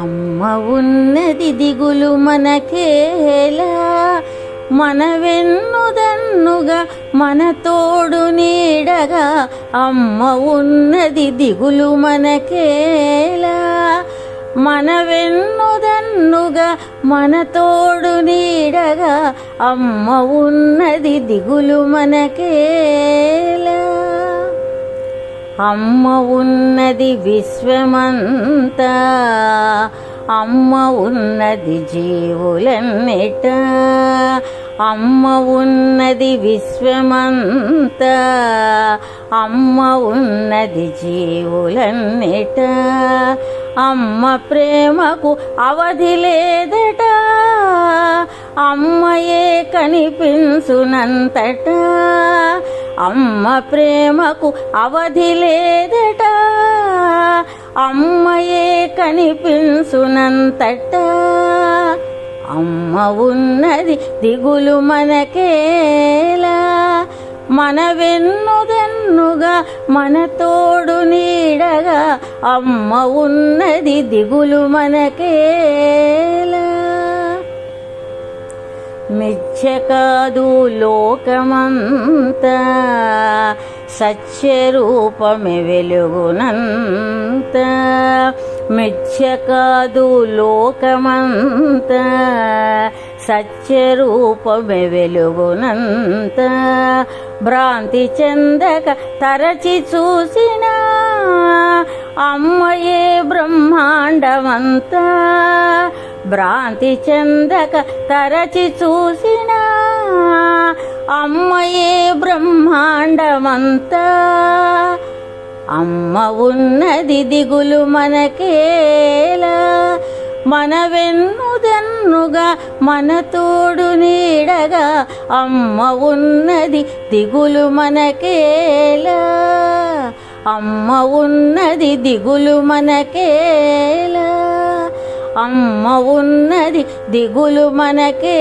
అమ్మ ఉన్నది దిగులు మనకేలా. మన వెన్నుదన్నుగా మన తోడు నీడగా అమ్మ ఉన్నది దిగులు మనకేలా. మన వెన్నుదన్నుగా మన తోడు నీడగా అమ్మ ఉన్నది దిగులు మనకే అమ్మ ఉన్నది విశ్వమంతా అమ్మ ఉన్నది జీవులన్నిట అమ్మ ఉన్నది విశ్వమంతా అమ్మ ఉన్నది జీవులన్నిట అమ్మ ప్రేమకు అవధి లేదట అమ్మయే కనిపించునంతట అమ్మ ప్రేమకు అవధి లేదట. అమ్మయే కనిపించునంతట. అమ్మ ఉన్నది దిగులు మనకేలా. మన వెన్నుదన్నుగా మన తోడు నీడగా అమ్మ ఉన్నది దిగులు మనకేలా. మిథ్య కాదు లోకమంతా సత్యరూపమే వెలుగునంత. మిథ్య కాదు లోకమంతా సత్యరూపమే వెలుగునంత. భ్రాంతి చెందక తరచి చూసినా అమ్మయే బ్రహ్మాండమంతా. భ్రాంతి చెందక తరచి చూసినా అమ్మయే బ్రహ్మాండమంతా. అమ్మ ఉన్నది దిగులు మనకేలా మన వెన్నుదన్నుగా మన తోడు నీడగా. అమ్మ ఉన్నది దిగులు మనకేలా అమ్మ ఉన్నది దిగులు మనకేలా. అమ్మ ఉన్నది దిగులు మనకే.